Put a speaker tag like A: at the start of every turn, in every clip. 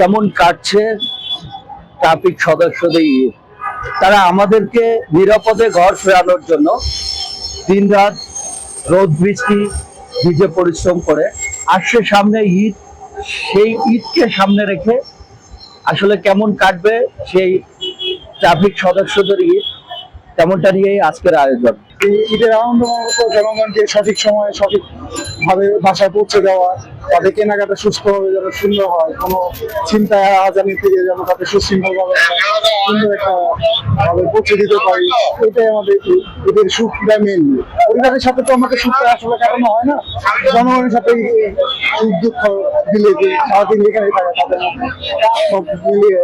A: কেমন কাটছে ট্রাফিক সদস্যদের ঈদ তারা আমাদেরকে নিরাপদে ঘর ফেরানোর জন্য দিন রাত রোদ বৃষ্টি, ভিজে পরিশ্রম করে আসছে সামনে ঈদ সেই ঈদকে সামনে রেখে আসলে কেমন কাটবে সেই ট্রাফিক সদস্যদের ঈদ তেমনটা নিয়েই আজকের আয়োজন।
B: এই ঈদের আনন্দ জনগণকে সঠিক সময়ে সঠিক ভাবে বাসায় পৌঁছে দেওয়া তাদের কেনাকাটা সুস্থভাবে যেন সুন্দর হয়, কোনো চিন্তা আজানি থেকে যেন তাদের সুশৃঙ্খল ভাবে সুন্দর একটা ভাবে পৌঁছে দিতে পারি, এটাই আমাদের ঈদের সুখটা মেন। পরিবারের সাথে তো আমাদের সুখটা আসলে কারণ হয় না, জনগণের সাথে সুখ দুঃখ দিলে যে সারাদিন যেখানে থাকে তাদের সব মিলিয়ে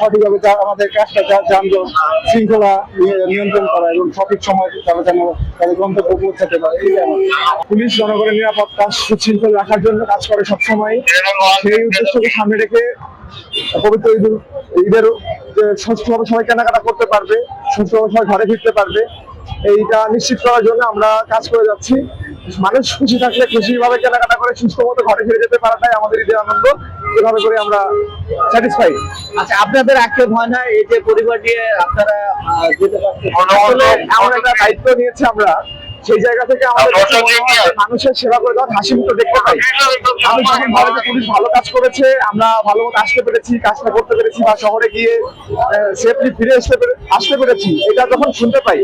B: সঠিকভাবে আমাদের কাজটা যানজট শৃঙ্খলা নিয়ন্ত্রণ করা এবং সঠিক সময় তারা যেন তাদের গন্তব্য পৌঁছাতে পারে এই পুলিশ জনগণের নিরাপত্তা সুশৃঙ্খল রাখার জন্য কাজ করে সবসময়। সেই উদ্দেশ্যকে সামনে রেখে পবিত্র ঈদ ঈদের সুস্থভাবে সবাই কেনাকাটা করতে পারবে সুস্থভাবে সবাই ঘরে ফিরতে পারবে, এইটা নিশ্চিত করার জন্য আমরা কাজ করে যাচ্ছি। মানুষ খুশি থাকলে খুশি ভাবে কেনাকাটা করে, সুস্থ মতো ঘরে ফিরে যেতে পারাটাই আমাদের ঈদের আনন্দ। এভাবে করে আমরা স্যাটিসফাই
A: আচ্ছা আপনাদের আক্ষেপ হয় না এই যে পরিবার নিয়ে আপনারা যেতে পারছেন।
B: এমন একটা দায়িত্ব নিয়েছি আমরা। সেই জায়গা থেকে আমাদের মানুষের সেবা করে দেওয়ার হাসি মুখে দেখতে পাই। আমি যখন ভালো যে পুলিশ ভালো কাজ করেছে আমরা ভালো মতো আসতে পেরেছি কাজটা করতে পেরেছি বা শহরে গিয়ে সেফলি ফিরে আসতে আসতে পেরেছি। এটা যখন শুনতে পাই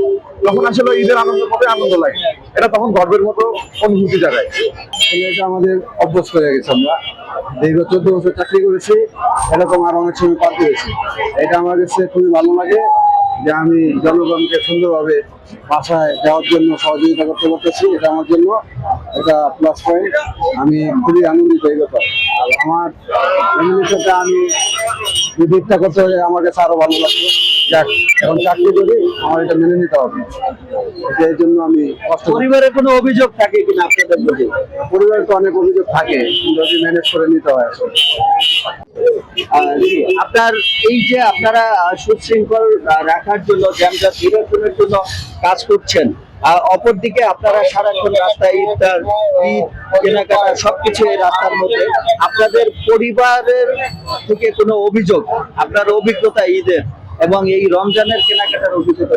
B: তখন আসলে ঈদের আনন্দের মধ্যে আনন্দ লাগে। এটা তখন গর্বের মতো অনুভূতি জায়গায় এটা আমাদের অভ্যস্ত হয়ে গেছে আমরা। দীর্ঘ চোদ্দ বছর চাকরি করেছি, এরকম আর অনেক সময় পার পেয়েছি এটা আমার কাছে খুবই ভালো লাগে যে আমি জনগণকে সুন্দরভাবে বাসায় যাওয়ার জন্য সহযোগিতা করতে পারতেছি, এটা আমার জন্য এটা প্লাস পয়েন্ট আমি খুবই আনন্দিত এই ব্যাপার। আমার আমি যদি ইচ্ছা করতে হলে আমার কাছে আরও ভালো লাগতো যাক এখন চাকরি করি আমার এটা মেনে নিতে হবে। এই জন্য আমি কষ্ট করি।
A: পরিবারের কোনো অভিযোগ থাকে কিনা আপনাদের প্রতি?
B: পরিবারে তো অনেক অভিযোগ থাকে যদি ম্যানেজ করে নিতে হয়
A: আপনার এই যে আপনারা সুশৃঙ্খল রাখার জন্য জ্যামজাট নিরসনের জন্য কাজ করছেন অপরদিকে আপনারা সারাক্ষণ রাস্তায় ইফতার, ঈদ, কেনাকাটা, সবকিছু এই রাস্তার মধ্যে আপনাদের পরিবারের থেকে কোনো অভিযোগ, আপনার অভিজ্ঞতা ঈদের এবং এই রমজানের কেনাকাটার অভিজ্ঞতা।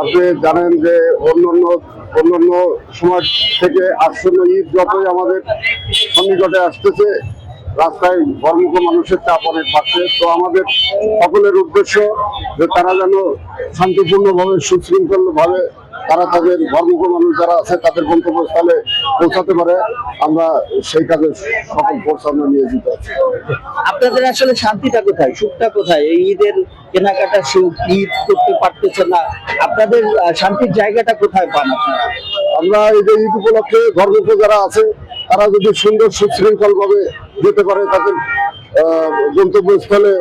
B: আপনি জানেন যে অন্যান্য অন্যান্য সময় থেকে আসন্ন ঈদ যতই আমাদের সন্নিকটে আসতেছে রাস্তায় ধর্মক মানুষের চাপ অনেক বাড়ছে তো আমাদের সকলের উদ্দেশ্য যে তারা যেন শান্তিপূর্ণভাবে সুশৃঙ্খলভাবে তারা তাদের ধর্মক মানুষ যারা আছে তাদের গন্তব্যস্থলে পৌঁছাতে পারে। আমরা সেই কাজে সকল ফোর্স আমরা নিয়োজিত আছি।
A: আপনাদের আসলে শান্তিটা কোথায়? সুখটা কোথায়? এই ঈদের কেনাকাটা সুখ ঈদ করতে পারতেছে না। আপনাদের শান্তির জায়গাটা কোথায় পান
B: আমরা এই যে ঈদ উপলক্ষে ধর্মজ্ঞ যারা আছে তারা যদি সুন্দর সুশৃঙ্খল ভাবে যেতে পারে তাদের গন্তব্যস্থলে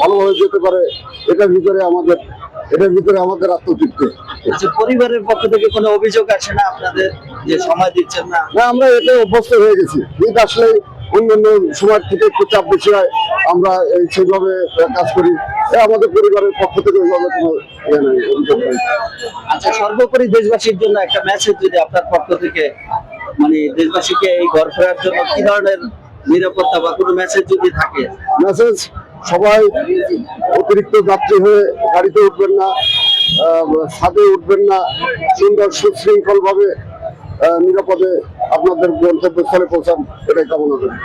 B: ভালোভাবে যেতে পারে এটার ভিতরে আমাদের এটার ভিতরে আমাদের আত্মতৃপ্তি।
A: আচ্ছা পরিবারের পক্ষ থেকে কোনো অভিযোগ আসে না আপনাদের যে সময় দিচ্ছেন না?
B: না আমরা এতে অভ্যস্ত হয়ে গেছি। ঈদ আসলে অন্যান্য সময় থেকে একটু চাপ বেশি হয় আমরা সেইভাবে কাজ করি। আমাদের পরিবারের পক্ষ থেকে ওইভাবে কোনো ইয়ে।
A: আচ্ছা সর্বোপরি দেশবাসীর জন্য একটা মেসেজ যদি আপনার পক্ষ থেকে মানে দেশবাসীকে এই ঘর ফেরার জন্য কি ধরনের নিরাপত্তা বা কোনো মেসেজ যদি থাকে?
B: মেসেজ সবাই অতিরিক্ত যাত্রী হয়ে গাড়িতে উঠবেন না আহ, ছাদে উঠবেন না সুন্দর সুশৃঙ্খল ভাবে নিরাপদে আপনাদের গন্তব্যস্থলে পৌঁছান এটাই কামনা করি।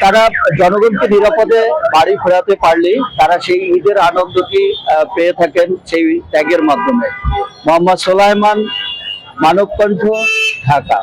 A: তারা জনগণকে নিরাপদে বাড়ি ফেরাতে পারলেই তারা সেই ঈদের আনন্দটি পেয়ে থাকেন সেই ত্যাগের মাধ্যমে। মোহাম্মদ সোলাইমান মানবকণ্ঠ ঢাকা।